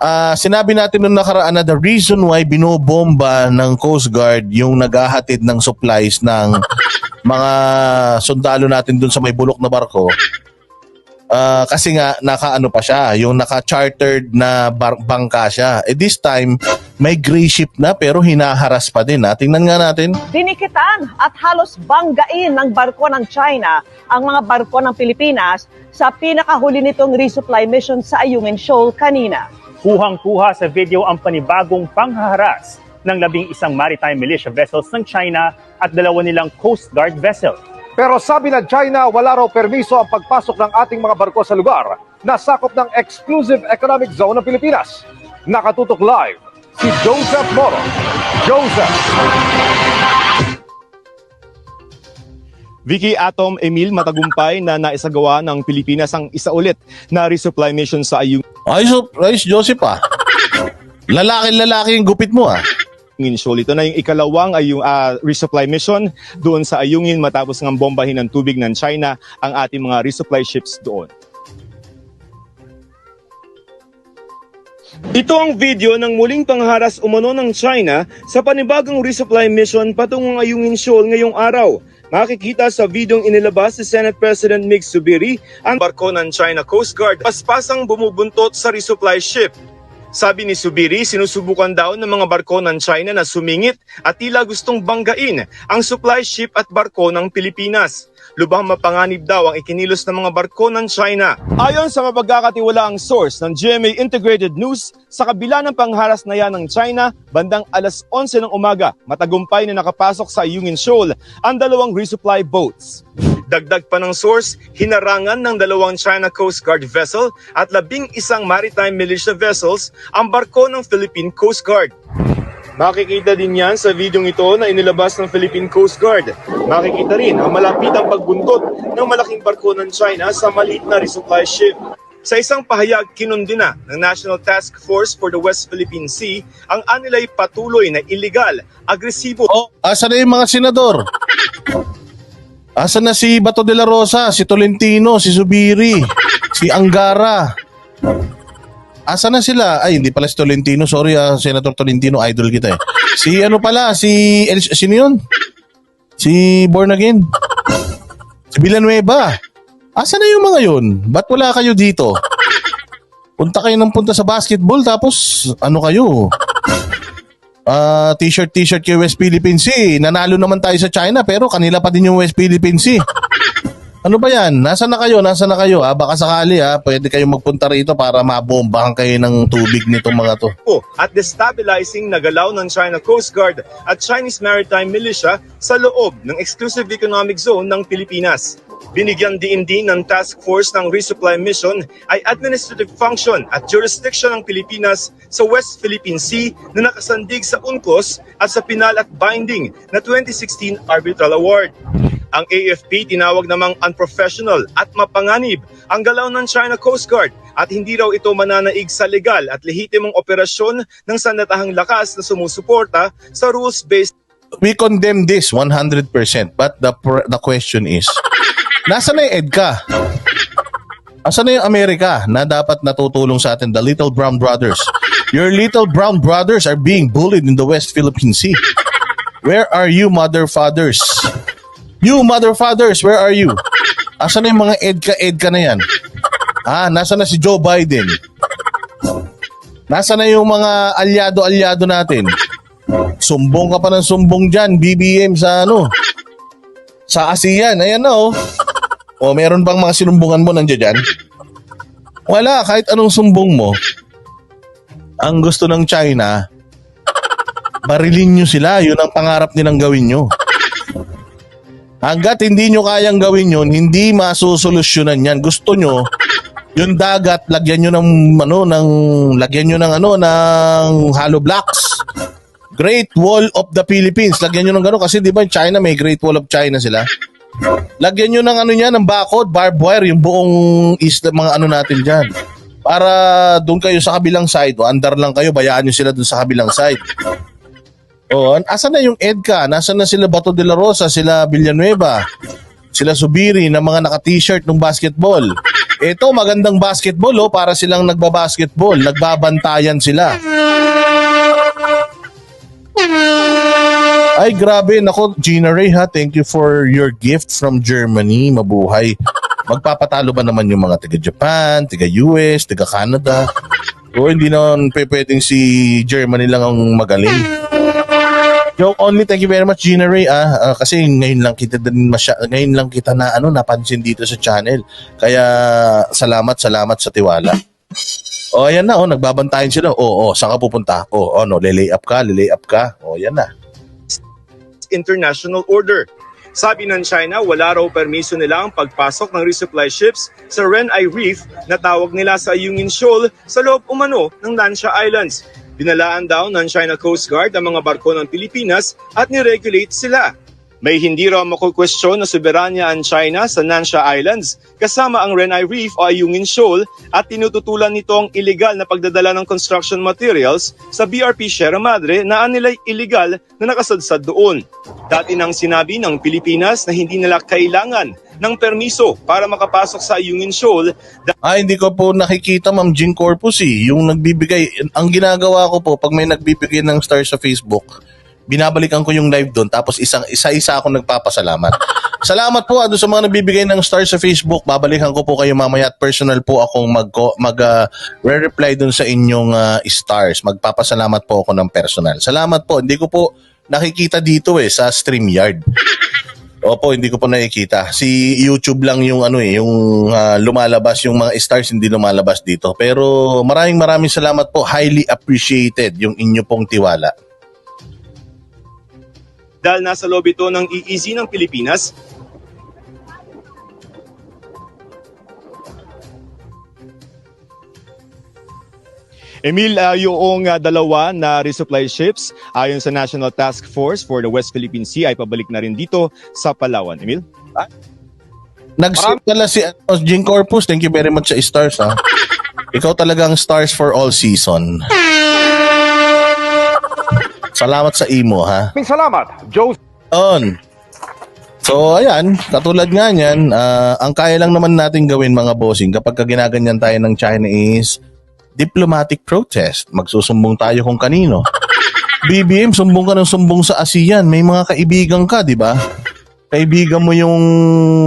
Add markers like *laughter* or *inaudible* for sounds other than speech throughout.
Ah, sinabi natin nung nakaraan na the reason why binobomba ng Coast Guard yung naghahatid ng supplies ng mga sundalo natin dun sa may bulok na barko. Ah, kasi nga nakaano pa siya, yung naka-chartered na bar- bangka siya. Eh this time may gray ship na pero hinaharas pa din. Ha? Tingnan nga natin. Dinikitan at halos banggain ng barko ng China ang mga barko ng Pilipinas sa pinakahuli nitong resupply mission sa Ayungin Shoal kanina. Kuhang-kuha sa video ang panibagong panghaharas ng labing isang maritime militia vessels ng China at dalawa nilang Coast Guard vessel. Pero sabi ng China, wala raw permiso ang pagpasok ng ating mga barko sa lugar na sakop ng Exclusive Economic Zone ng Pilipinas. Nakatutok live si Joseph Moro. Joseph! Vicky Atom Emil matagumpay na naisagawa ng Pilipinas ang isa ulit na resupply mission sa Ayungin Ayos, ayos Joseph ah. Lalaki-lalaki yung gupit mo ah. Shoal. Ito na yung ikalawang ay yung ah, resupply mission doon sa Ayungin matapos ng bombahin ng tubig ng China ang ating mga resupply ships doon. Ito ang video ng muling pangharas umano ng China sa panibagong resupply mission patungong Ayungin Shoal ngayong araw. Makikita sa videong inilabas si Senate President Mig Subiri ang barko ng China Coast Guard paspasang bumubuntot sa resupply ship. Sabi ni Subiri, sinusubukan daw ng mga barko ng China na sumingit at tila gustong banggain ang supply ship at barko ng Pilipinas. Lubhang mapanganib daw ang ikinilos ng mga barko ng China. Ayon sa mapagkakatiwalaang source ng GMA Integrated News, sa kabila ng pangharas na yan ng China, bandang alas 11 ng umaga, matagumpay na nakapasok sa Yungin Shoal ang dalawang resupply boats. Dagdag pa ng source, hinarangan ng dalawang China Coast Guard vessel at labing isang maritime militia vessels ang barko ng Philippine Coast Guard. Makikita din yan sa videong ito na inilabas ng Philippine Coast Guard. Makikita rin ang malapitang pagbuntot ng malaking barko ng China sa maliit na resupply ship. Sa isang pahayag, kinundina ng National Task Force for the West Philippine Sea ang anilay patuloy na illegal, agresibo Oh, asa na yung mga senador? *laughs* Asa na si Bato de la Rosa, si Tolentino, si Subiri, *laughs* si Angara? Asa na sila? Ay, hindi pala si Tolentino. Sorry, ah, Senator Tolentino, idol kita eh. Si ano pala, si... El, sino yun? Si Born Again. Si Villanueva. Asa na yung mga yun? Ba't wala kayo dito? *laughs* Punta kayo ng punta sa basketball tapos ano kayo? Ah, t-shirt t-shirt kay West Philippine Sea. Nanalo naman tayo sa China pero kanila pa din yung West Philippine Sea. *laughs* Ano ba yan? Nasaan na kayo? Nasaan na kayo? Ah, baka sakali ah, pwede kayong magpunta rito para mabombahan kayo ng tubig nitong mga to. po at destabilizing na galaw ng China Coast Guard at Chinese Maritime Militia sa loob ng Exclusive Economic Zone ng Pilipinas. Binigyan din din ng task force ng resupply mission ay administrative function at jurisdiction ng Pilipinas sa West Philippine Sea na nakasandig sa UNCLOS at sa pinal at binding na 2016 Arbitral Award. Ang AFP tinawag namang unprofessional at mapanganib ang galaw ng China Coast Guard at hindi raw ito mananaig sa legal at lehitimong operasyon ng sandatahang lakas na sumusuporta sa rules-based We condemn this 100% but the the question is, nasa na yung EDCA? Asa na yung Amerika na dapat natutulong sa atin, the Little Brown Brothers? Your Little Brown Brothers are being bullied in the West Philippine Sea. Where are you, mother fathers? You, mother fathers, where are you? Asa na yung mga EDCA-EDCA na yan? Ah, nasa na si Joe Biden? Nasa na yung mga alyado-alyado natin? Sumbong ka pa ng sumbong dyan, BBM sa ano? Sa ASEAN, ayan na oh. O meron bang mga sinumbungan mo nandiyan dyan? Wala, kahit anong sumbong mo. Ang gusto ng China, barilin nyo sila. Yun ang pangarap nilang gawin nyo. Hanggat hindi nyo kayang gawin yun, hindi masusolusyonan yan. Gusto nyo, yung dagat, lagyan nyo ng, ano, ng, lagyan nyo ng, ano, ng hollow blocks. Great Wall of the Philippines. Lagyan nyo ng gano'n kasi di ba China may Great Wall of China sila. Lagyan nyo ng ano niya, ng bakod, barbed wire, yung buong isla, mga ano natin dyan. Para doon kayo sa kabilang side, o andar lang kayo, bayaan nyo sila doon sa kabilang side. O, asan na yung EDCA? Nasaan na sila Bato de la Rosa, sila Villanueva, sila Subiri na mga naka-t-shirt ng basketball. Ito, magandang basketball, oh, para silang nagbabasketball. Nagbabantayan sila. Ay, grabe. Nako, Gina Ray, ha. Thank you for your gift from Germany. Mabuhay. Magpapatalo ba naman yung mga taga-Japan, taga-US, taga-Canada? O hindi naman pwedeng si Germany lang ang magaling. Joke only. Thank you very much, Gina Ray. Ah, Ah, kasi ngayon lang kita din masya, ngayon lang kita na ano napansin dito sa channel. Kaya salamat, salamat sa tiwala. O ayan na, oh, nagbabantayan sila. Oo, oh, saan ka pupunta? O, oh, no, lilay up ka, lilay up ka. O, yan na. International order. Sabi ng China, wala raw permiso nila ang pagpasok ng resupply ships sa Renai Reef na tawag nila sa Ayungin Shoal sa loob umano ng Nansha Islands. Binalaan daw ng China Coast Guard ang mga barko ng Pilipinas at niregulate sila. May hindi raw makukwestiyon na soberanya ang China sa Nansha Islands kasama ang Renai Reef o Ayungin Shoal at tinututulan nito ang illegal na pagdadala ng construction materials sa BRP Sierra Madre na anilay illegal na nakasadsad doon. Dati nang sinabi ng Pilipinas na hindi nila kailangan ng permiso para makapasok sa Ayungin Shoal Ah, hindi ko po nakikita Ma'am Jean Corpus eh. Yung nagbibigay, ang ginagawa ko po pag may nagbibigay ng star sa Facebook, binabalikan ko yung live doon tapos isang isa-isa ako nagpapasalamat. *laughs* Salamat po ano sa mga nagbibigay ng star sa Facebook. Babalikan ko po kayo mamaya at personal po akong mag mag ah, re-reply doon sa inyong ah, stars. Magpapasalamat po ako ng personal. Salamat po. Hindi ko po nakikita dito eh sa StreamYard. *laughs* Opo, hindi ko po nakikita. Si YouTube lang yung ano eh, yung ah, lumalabas, yung mga stars hindi lumalabas dito. Pero maraming maraming salamat po. Highly appreciated yung inyo pong tiwala. Dahil nasa lobby ito ng EEZ ng Pilipinas Emil, uh, yung uh, dalawa na resupply ships ayon sa National Task Force for the West Philippine Sea ay pabalik na rin dito sa Palawan. Emil? Nag-save pala si ano, Jean Corpus. Thank you very much sa stars ha. *laughs* Ikaw talagang stars for all season. Salamat sa imo ha. Salamat, Joe On. So ayan, katulad nga niyan, ah, ang kaya lang naman natin gawin mga bossing kapag ka ginaganyan tayo ng China is diplomatic protest. Magsusumbong tayo kung kanino. *laughs* BBM, sumbong ka ng sumbong sa ASEAN. May mga kaibigan ka, di ba? Kaibigan mo yung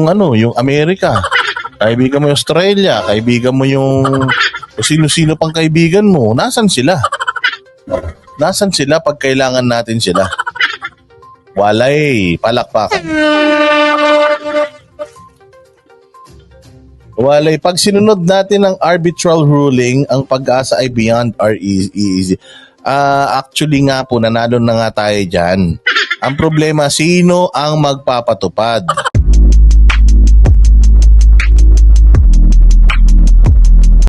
ano, yung Amerika. Kaibigan mo yung Australia, kaibigan mo yung sino-sino pang kaibigan mo. Nasaan sila? Nasaan sila pag kailangan natin sila? Walay, palakpakan. Walay, pag sinunod natin ang arbitral ruling, ang pag-asa ay beyond our e- easy. Ah, actually nga po, nanalo na nga tayo dyan. Ang problema, sino ang magpapatupad?